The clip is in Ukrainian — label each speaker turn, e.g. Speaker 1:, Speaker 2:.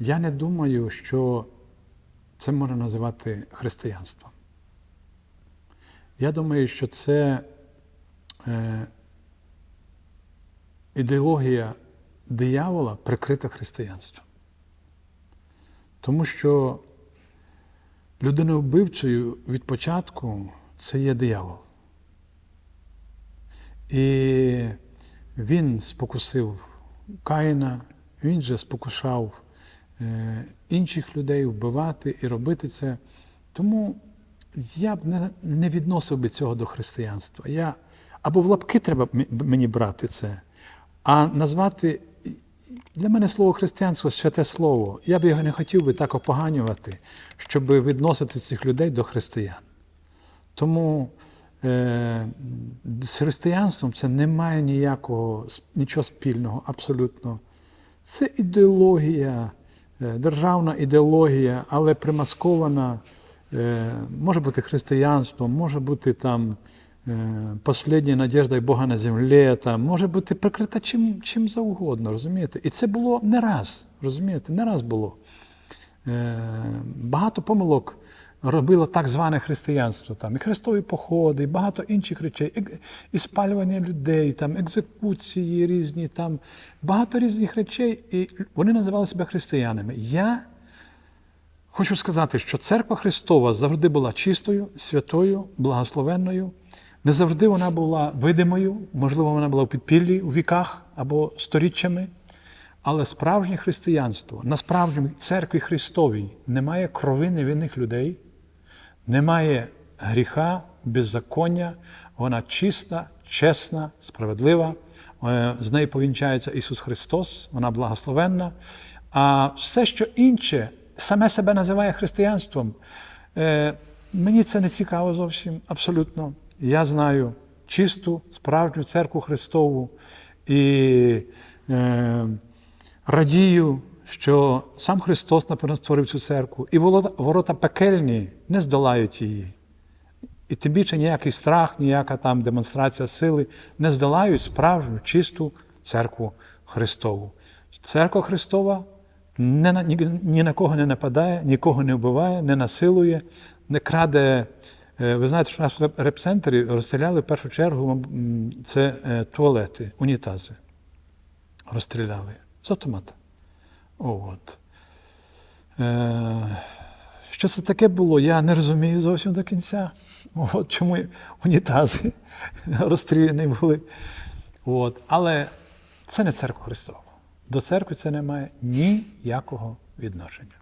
Speaker 1: Я не думаю, що це можна називати християнством. Я думаю, що це е, ідеологія диявола прикрита християнством. Тому що людиною-вбивцею від початку це є диявол. І він спокусив Каїна, він же спокушав інших людей вбивати і робити це. Тому я б не, відносив би цього до християнства. Я, або в лапки треба мені брати це, а назвати для мене слово християнство святе слово. Я б його не хотів би так опоганювати, щоб відносити цих людей до християн. Тому е, з християнством це не має ніякого нічого спільного, абсолютно. Це ідеологія, е, державна ідеологія, але примаскована, е, може бути християнством, може бути там е, последня надіжда Бога на землі, там, може бути прикрита чим, чим завгодно, розумієте? І це було не раз, розумієте, не раз було. Е, багато помилок робило так зване християнство, там, і хрестові походи, і багато інших речей, і, спалювання людей, там, екзекуції різні, там, багато різних речей, і вони називали себе християнами. Я хочу сказати, що церква Христова завжди була чистою, святою, благословенною. Не завжди вона була видимою, можливо, вона була в підпіллі у віках або сторіччями. Але справжнє християнство, на справжній церкві Христовій немає крови невинних людей, немає гріха, беззаконня, вона чиста, чесна, справедлива. Е, З нею повінчається Ісус Христос, вона благословенна. А все, що інше, саме себе називає християнством. Е, Мені це не цікаво зовсім, абсолютно. Я знаю чисту, справжню церкву Христову і е, радію, що сам Христос, напевно, створив цю церкву, і ворота, пекельні не здолають її. І тим більше ніякий страх, ніяка там демонстрація сили не здолають справжню чисту церкву Христову. Церква Христова не ні, ні на кого не нападає, нікого не вбиває, не насилує, не краде. Е, Ви знаєте, що в нас в репцентрі розстріляли в першу чергу це е, туалети, унітази. Розстріляли з автомата. От. Е, що це таке було, я не розумію зовсім до кінця. От чому унітази розстріляні були. От. Але це не церква Христова. До церкви це не має ніякого відношення.